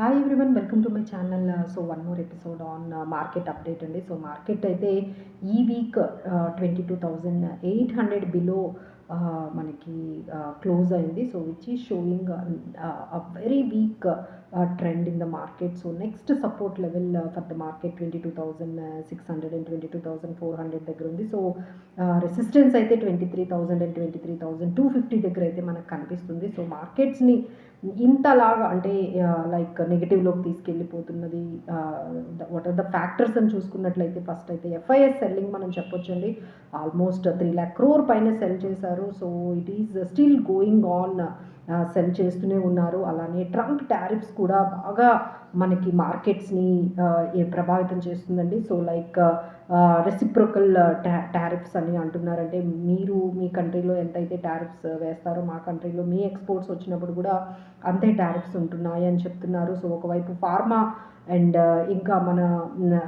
Hi everyone welcome to my channel so one more episode on market update అండి. So market అయితే ఈ week twenty two thousand eight hundred below మనకి close అయింది. So which is showing a very weak trend in the market so next support level for the market twenty two thousand six hundred and twenty two thousand four hundred దగ్గర ఉంది. So resistance అయితే twenty three thousand and twenty three thousand two fifty దగ్గర అయితే మనకు కనిపిస్తుంది. So మార్కెట్స్ని ఇంతలాగా అంటే లైక్ నెగిటివ్లోకి తీసుకెళ్ళిపోతున్నది వాట్ ఆర్ ద ఫ్యాక్టర్స్ అని చూసుకున్నట్లయితే ఫస్ట్ అయితే ఎఫ్ఐఎస్ సెల్లింగ్ మనం చెప్పొచ్చండి. ఆల్మోస్ట్ త్రీ ల్యాక్ క్రోర్ పైన సెల్ చేశారు. So it is still going on sell చేస్తూనే ఉన్నారు. అలానే ట్రంప్ టారిఫ్స్ కూడా బాగా మనకి మార్కెట్స్ని ప్రభావితం చేస్తుందండి. సో లైక్ రెసిప్రోకల్ టారిఫ్స్ అని అంటున్నారంటే మీరు మీ కంట్రీలో ఎంతైతే టారిఫ్స్ వేస్తారో మా కంట్రీలో మీ ఎక్స్పోర్ట్స్ వచ్చినప్పుడు కూడా అంతే టారిఫ్స్ ఉంటున్నాయి అని చెప్తున్నారు. సో ఒకవైపు ఫార్మా అండ్ ఇంకా మన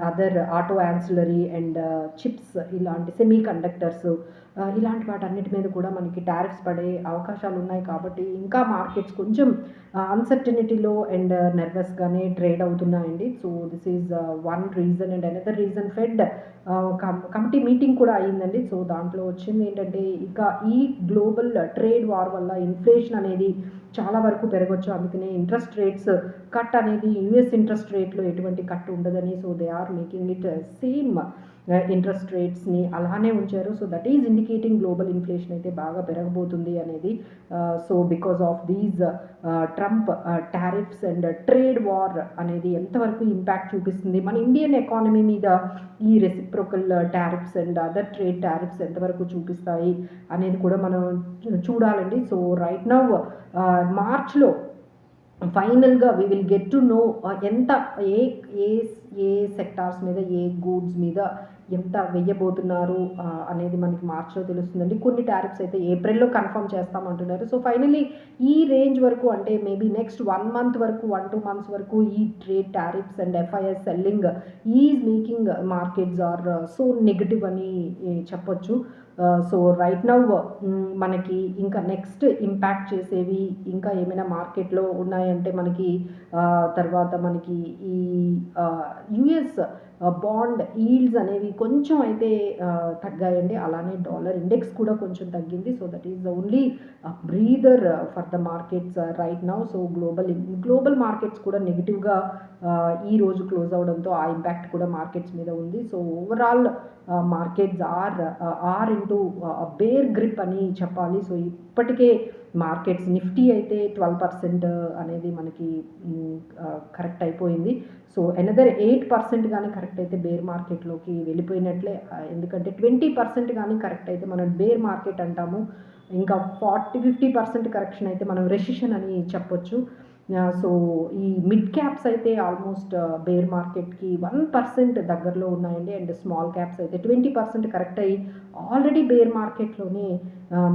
other auto ancillary and chips ఇలాంటి సెమీ కండక్టర్స్ ఇలాంటి వాటన్నిటి మీద కూడా మనకి టారిఫ్స్ పడే అవకాశాలు ఉన్నాయి. కాబట్టి ఇంకా ఇంకా మార్కెట్స్ కొంచెం అన్సర్టనిటీలో అండ్ నర్వస్గానే ట్రేడ్ అవుతున్నాయండి. So this is one reason and another reason fed committee meeting కూడా అయ్యిందండి. సో దాంట్లో వచ్చింది ఏంటంటే ఇక ఈ గ్లోబల్ ట్రేడ్ వార్ వల్ల ఇన్ఫ్లేషన్ అనేది చాలా వరకు పెరగవచ్చు అందుకనే ఇంట్రెస్ట్ రేట్స్ కట్ అనేది యుఎస్ ఇంట్రెస్ట్ రేట్లో ఎటువంటి కట్ ఉండదని so they are making it same interest రేట్స్ని అలానే ఉంచారు. So that is indicating global inflation అయితే బాగా పెరగబోతుంది అనేది so because of these Trump tariffs and trade war అనేది ఎంతవరకు ఇంపాక్ట్ చూపిస్తుంది. మన ఇండియన్ ఎకానమీ మీద ఈ reciprocal tariffs and other trade tariffs ఎంతవరకు చూపిస్తాయి అనేది కూడా మనం చూడాలండి. సో రైట్ నవ్ మార్చ్లో ఫైనల్గా we will get to know ఎంత ఏ ఏ ఏ సెక్టార్స్ మీద ఏ గూడ్స్ మీద ఎంత వెయ్యబోతున్నారు అనేది మనకి మార్చిలో తెలుస్తుందండి. కొన్ని టారిఫ్స్ అయితే ఏప్రిల్లో కన్ఫర్మ్ చేస్తామంటున్నారు సో ఫైనలీ ఈ రేంజ్ వరకు అంటే మేబీ నెక్స్ట్ వన్ మంత్ వరకు వన్ టూ మంత్స్ వరకు ఈ trade tariffs and FIs selling is making markets are so negative అని చెప్పొచ్చు. సో రైట్ నవ్ మనకి ఇంకా నెక్స్ట్ ఇంపాక్ట్ చేసేవి ఇంకా ఏమైనా మార్కెట్లో ఉన్నాయంటే మనకి తర్వాత మనకి ఈ యుఎస్ బాండ్ ఈల్డ్స్ అనేవి కొంచెం అయితే తగ్గాయండి. అలానే డాలర్ ఇండెక్స్ కూడా కొంచెం తగ్గింది. So that is the only breather for the markets right now so global global markets కూడా నెగిటివ్గా ఈ రోజు క్లోజ్ అవడంతో ఆ ఇంపాక్ట్ కూడా మార్కెట్స్ మీద ఉంది. So overall markets are are into bear grip అని చెప్పాలి. సో ఇప్పటికే మార్కెట్స్ నిఫ్టీ అయితే ట్వెల్వ్ పర్సెంట్ అనేది మనకి కరెక్ట్ అయిపోయింది. సో ఎనదర్ ఎయిట్ పర్సెంట్ కానీ కరెక్ట్ అయితే బేర్ మార్కెట్లోకి వెళ్ళిపోయినట్లే. ఎందుకంటే ట్వంటీ పర్సెంట్ కానీ కరెక్ట్ అయితే మనం బేర్ మార్కెట్ అంటాము. ఇంకా ఫార్టీ ఫిఫ్టీ పర్సెంట్ కరెక్షన్ అయితే మనం రెసిషన్ అని చెప్పొచ్చు. సో ఈ మిడ్ క్యాప్స్ అయితే ఆల్మోస్ట్ బేర్ మార్కెట్కి వన్ పర్సెంట్ దగ్గరలో ఉన్నాయండి. అండ్ స్మాల్ క్యాప్స్ అయితే ట్వంటీ పర్సెంట్ కరెక్ట్ అయ్యి ఆల్రెడీ బేర్ మార్కెట్లోనే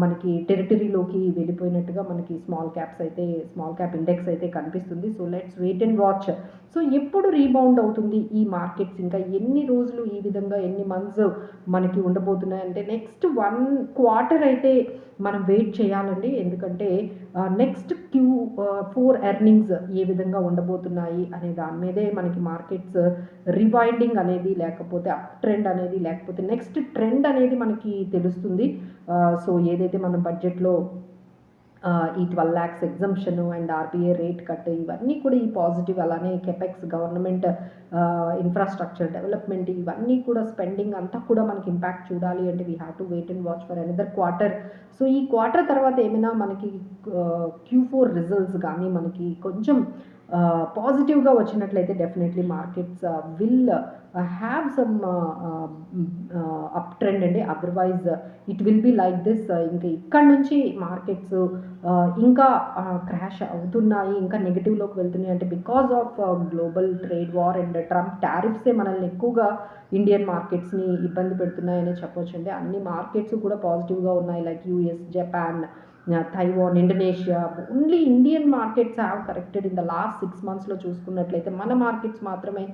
మనకి టెరిటరీలోకి వెళ్ళిపోయినట్టుగా మనకి స్మాల్ క్యాప్స్ అయితే స్మాల్ క్యాప్ ఇండెక్స్ అయితే కనిపిస్తుంది. So let's wait and watch. So ఎప్పుడు రీబౌండ్ అవుతుంది ఈ మార్కెట్స్? ఇంకా ఎన్ని రోజులు ఈ విధంగా ఎన్ని మంత్స్ మనకి ఉండబోతున్నాయి? అంటే నెక్స్ట్ వన్ క్వార్టర్ అయితే మనం వెయిట్ చేయాలండి. ఎందుకంటే నెక్స్ట్ క్యూ ఫోర్ ఎర్నింగ్స్ ఏ విధంగా ఉండబోతున్నాయి అనే దాని మీదే మనకి మార్కెట్స్ రివైండింగ్ అనేది లేకపోతే అప్ ట్రెండ్ అనేది లేకపోతే నెక్స్ట్ ట్రెండ్ అనేది మనకి తెలుస్తుంది. సో ఏదైతే మనం బడ్జెట్లో ఈ twelve lakhs exemption and RBI rate cut ఇవన్నీ కూడా ఈ పాజిటివ్ అలానే కెపెక్స్ గవర్నమెంట్ ఇన్ఫ్రాస్ట్రక్చర్ డెవలప్మెంట్ ఇవన్నీ కూడా స్పెండింగ్ అంతా కూడా మనకి ఇంపాక్ట్ చూడాలి అంటే we have to wait and watch for another quarter so ఈ క్వార్టర్ తర్వాత ఏమైనా మనకి క్యూ ఫోర్ రిజల్ట్స్ కానీ మనకి కొంచెం పాజిటివ్గా వచ్చినట్లయితే definitely markets will have some up trend అండి. Otherwise it will be like this ఇంకా ఇక్కడ నుంచి మార్కెట్స్ uh, ఇంకా uh, క్రాష్ అవుతున్నాయి ఇంకా నెగిటివ్లోకి వెళ్తున్నాయి అంటే because of global trade war and Trump టారిఫ్సే మనల్ని ఎక్కువగా ఇండియన్ మార్కెట్స్ని ఇబ్బంది పెడుతున్నాయని చెప్పొచ్చు అండి అన్ని మార్కెట్స్ కూడా పాజిటివ్గా ఉన్నాయి like US Japan Taiwan Indonesia only Indian markets have corrected in the last six మంత్స్లో చూసుకున్నట్లయితే మన మార్కెట్స్ మాత్రమే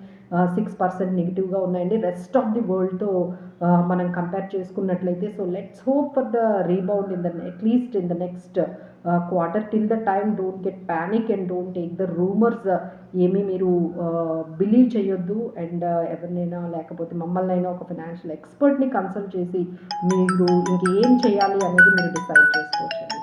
సిక్స్ పర్సెంట్ నెగిటివ్గా ఉన్నాయండి. రెస్ట్ ఆఫ్ ది వరల్డ్తో మనం కంపేర్ చేసుకున్నట్లయితే so let's hope for the rebound in the at least in the next quarter till the time don't get panic and don't take the rumours ఏమీ మీరు believe చేయొద్దు. And ఎవరినైనా లేకపోతే మమ్మల్ని అయినా ఒక ఫైనాన్షియల్ ఎక్స్పర్ట్ని కన్సల్ట్ చేసి మీరు ఇంకేం చేయాలి అనేది మీరు డిసైడ్ చేసుకోవచ్చు